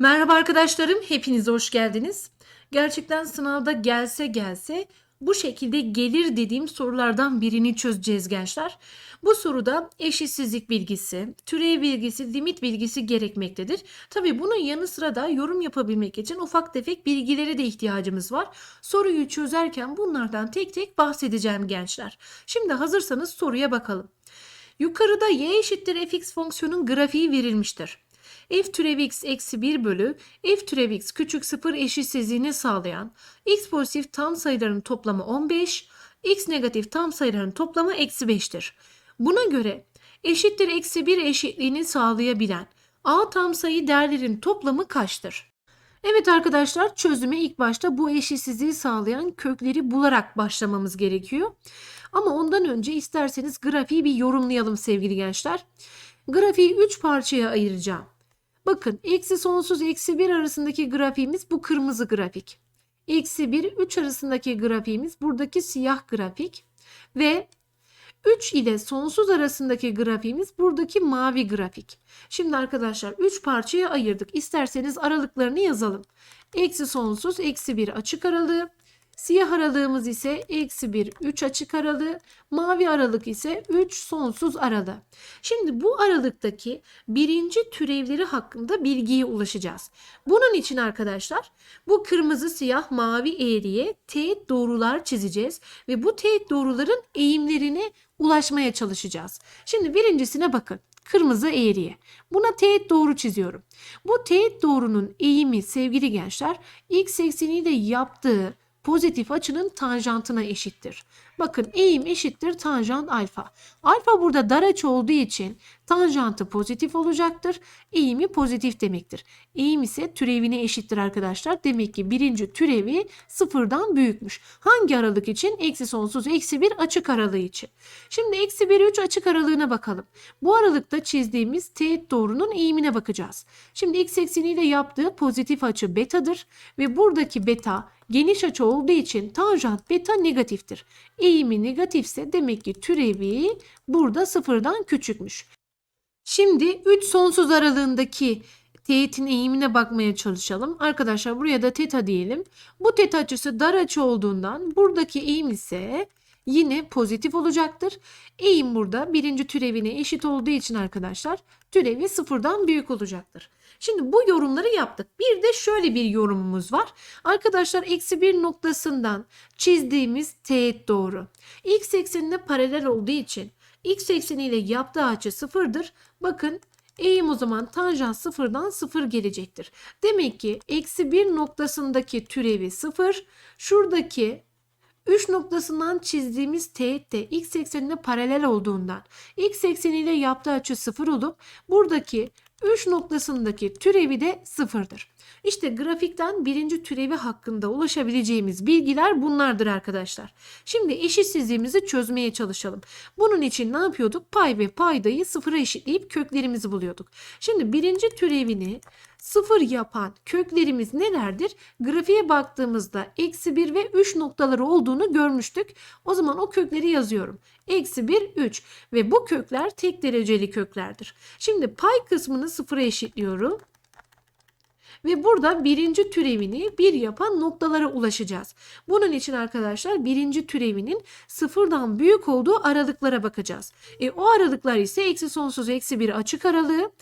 Merhaba arkadaşlarım, hepiniz hoş geldiniz. Gerçekten sınavda gelse gelse bu şekilde gelir dediğim sorulardan birini çözeceğiz gençler. Bu soruda eşitsizlik bilgisi, türev bilgisi, limit bilgisi gerekmektedir. Tabi bunun yanı sıra da yorum yapabilmek için ufak tefek bilgilere de ihtiyacımız var. Soruyu çözerken bunlardan tek tek bahsedeceğim gençler. Şimdi hazırsanız soruya bakalım. Yukarıda y eşittir fx fonksiyonun grafiği verilmiştir f türev x eksi 1 bölü f türev x küçük 0 eşitsizliğini sağlayan x pozitif tam sayıların toplamı 15, x negatif tam sayıların toplamı eksi 5'tir. Buna göre eşittir eksi 1 eşitliğini sağlayabilen a tam sayı değerlerin toplamı kaçtır? Evet arkadaşlar çözüme ilk başta bu eşitsizliği sağlayan kökleri bularak başlamamız gerekiyor. Ama ondan önce isterseniz grafiği bir yorumlayalım sevgili gençler. Grafiği 3 parçaya ayıracağım. Bakın eksi sonsuz eksi 1 arasındaki grafiğimiz bu kırmızı grafik. Eksi 1 3 arasındaki grafiğimiz buradaki siyah grafik. Ve 3 ile sonsuz arasındaki grafiğimiz buradaki mavi grafik. Şimdi arkadaşlar 3 parçaya ayırdık. İsterseniz aralıklarını yazalım. Eksi sonsuz eksi 1 açık aralığı. Siyah aralığımız ise eksi 1 3 açık aralığı. Mavi aralık ise 3 sonsuz aralığı. Şimdi bu aralıktaki birinci türevleri hakkında bilgiye ulaşacağız. Bunun için arkadaşlar bu kırmızı siyah mavi eğriye teğet doğrular çizeceğiz. Ve bu teğet doğruların eğimlerine ulaşmaya çalışacağız. Şimdi birincisine bakın kırmızı eğriye. Buna teğet doğru çiziyorum. Bu teğet doğrunun eğimi sevgili gençler x ekseniyle yaptığı pozitif açının tanjantına eşittir. Bakın eğim eşittir tanjant alfa. Alfa burada dar açı olduğu için tanjantı pozitif olacaktır. Eğimi pozitif demektir. Eğim ise türevine eşittir arkadaşlar. Demek ki birinci türevi sıfırdan büyükmüş. Hangi aralık için? Eksi sonsuz eksi bir açık aralığı için. Şimdi eksi 1 3 açık aralığına bakalım. Bu aralıkta çizdiğimiz teğet doğrunun eğimine bakacağız. Şimdi x ekseniyle yaptığı pozitif açı betadır ve buradaki beta geniş açı olduğu için tanjant beta negatiftir. Eğimi negatifse demek ki türevi burada sıfırdan küçükmüş. Şimdi 3 sonsuz aralığındaki teğetin eğimine bakmaya çalışalım. Arkadaşlar buraya da teta diyelim. Bu teta açısı dar açı olduğundan buradaki eğim ise yine pozitif olacaktır. Eğim burada birinci türevine eşit olduğu için arkadaşlar türevi sıfırdan büyük olacaktır. Şimdi bu yorumları yaptık. Bir de şöyle bir yorumumuz var. Arkadaşlar eksi bir noktasından çizdiğimiz teğet doğru. X eksenine paralel olduğu için x ekseniyle yaptığı açı sıfırdır. Bakın eğim o zaman tanjant sıfırdan sıfır gelecektir. Demek ki eksi bir noktasındaki türevi sıfır. Şuradaki 3 noktasından çizdiğimiz teğet de x eksenine paralel olduğundan x ekseniyle yaptığı açı sıfır olup buradaki 3 noktasındaki türevi de sıfırdır. İşte grafikten birinci türevi hakkında ulaşabileceğimiz bilgiler bunlardır arkadaşlar. Şimdi eşitsizliğimizi çözmeye çalışalım. Bunun için ne yapıyorduk? Pay ve paydayı sıfıra eşitleyip köklerimizi buluyorduk. Şimdi birinci türevini sıfır yapan köklerimiz nelerdir? Grafiğe baktığımızda eksi 1 ve 3 noktaları olduğunu görmüştük. O zaman o kökleri yazıyorum. Eksi 1, 3 ve bu kökler tek dereceli köklerdir. Şimdi pay kısmını sıfıra eşitliyorum. Ve burada birinci türevini bir yapan noktalara ulaşacağız. Bunun için arkadaşlar birinci türevinin sıfırdan büyük olduğu aralıklara bakacağız. E, o aralıklar ise eksi sonsuz eksi bir açık aralığı.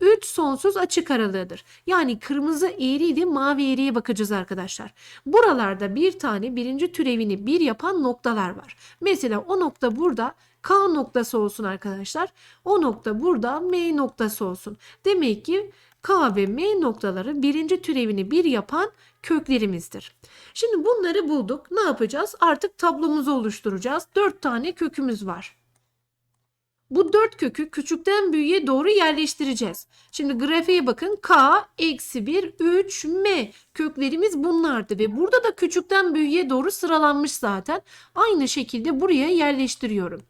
3 sonsuz açık aralığıdır. Yani kırmızı eğriydi mavi eğriye bakacağız arkadaşlar. Buralarda bir tane birinci türevini bir yapan noktalar var. Mesela o nokta burada K noktası olsun arkadaşlar. O nokta burada M noktası olsun. Demek ki K ve M noktaları birinci türevini bir yapan köklerimizdir. Şimdi bunları bulduk. Ne yapacağız? Artık tablomuzu oluşturacağız. 4 tane kökümüz var. Bu dört kökü küçükten büyüğe doğru yerleştireceğiz. Şimdi grafiğe bakın. K eksi 1 3 M köklerimiz bunlardı ve burada da küçükten büyüğe doğru sıralanmış zaten. Aynı şekilde buraya yerleştiriyorum.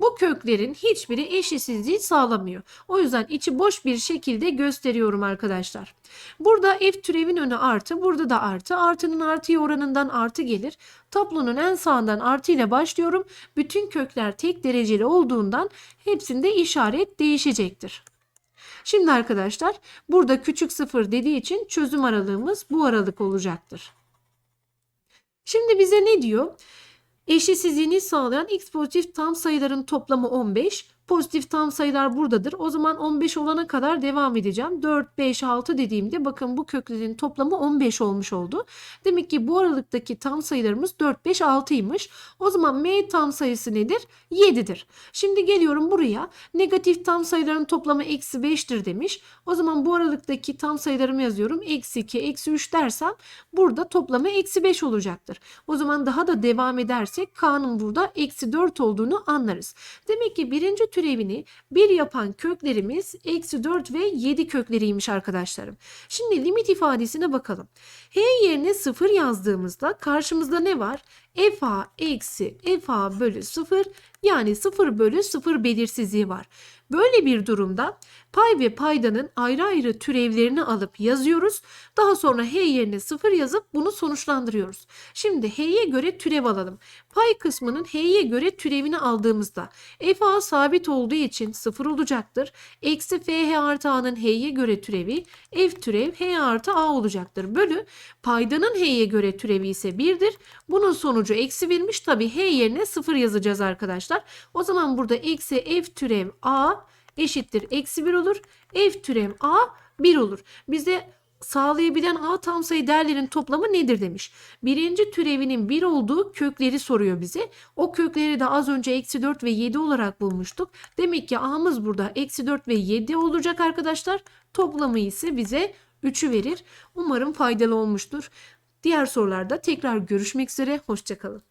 Bu köklerin hiçbiri eşitsizliği sağlamıyor. O yüzden içi boş bir şekilde gösteriyorum arkadaşlar. Burada f türevin önü artı, burada da artı. Artının artıya oranından artı gelir. Tablonun en sağından artı ile başlıyorum. Bütün kökler tek dereceli olduğundan hepsinde işaret değişecektir. Şimdi arkadaşlar burada küçük sıfır dediği için çözüm aralığımız bu aralık olacaktır. Şimdi bize ne diyor? Eşitsizliğini sağlayan x pozitif tam sayıların toplamı 15. Pozitif tam sayılar buradadır. O zaman 15 olana kadar devam edeceğim. 4, 5, 6 dediğimde bakın bu köklerin toplamı 15 olmuş oldu. Demek ki bu aralıktaki tam sayılarımız 4, 5, 6'ymış. O zaman m tam sayısı nedir? 7'dir. Şimdi geliyorum buraya. Negatif tam sayıların toplamı eksi 5'tir demiş. O zaman bu aralıktaki tam sayılarımı yazıyorum. Eksi 2, eksi 3 dersem burada toplamı eksi 5 olacaktır. O zaman daha da devam edersek k'nın burada eksi 4 olduğunu anlarız. Demek ki birinci türevini 1 yapan köklerimiz eksi 4 ve 7 kökleriymiş arkadaşlarım. Şimdi limit ifadesine bakalım. h yerine 0 yazdığımızda karşımızda ne var? Fa eksi fa bölü 0 yani 0 bölü 0 belirsizliği var. Böyle bir durumda pay ve paydanın ayrı ayrı türevlerini alıp yazıyoruz. Daha sonra h yerine 0 yazıp bunu sonuçlandırıyoruz. Şimdi h'ye göre türev alalım. Pay kısmının h'ye göre türevini aldığımızda fa sabit olduğu için 0 olacaktır. Eksi fh artı a'nın h'ye göre türevi f türev h artı a olacaktır. Bölü paydanın h'ye göre türevi ise 1'dir. Bunun sonucu eksi 1'miş. Tabi h yerine 0 yazacağız arkadaşlar. O zaman burada eksi f türev a eşittir eksi 1 olur. F türev a 1 olur. Bize sağlayabilen a tam sayı değerlerin toplamı nedir demiş. Birinci türevinin 1 olduğu kökleri soruyor bize. O kökleri de az önce eksi 4 ve 7 olarak bulmuştuk. Demek ki a'mız burada eksi 4 ve 7 olacak arkadaşlar. Toplamı ise bize 3'ü verir. Umarım faydalı olmuştur. Diğer sorularda tekrar görüşmek üzere. Hoşçakalın.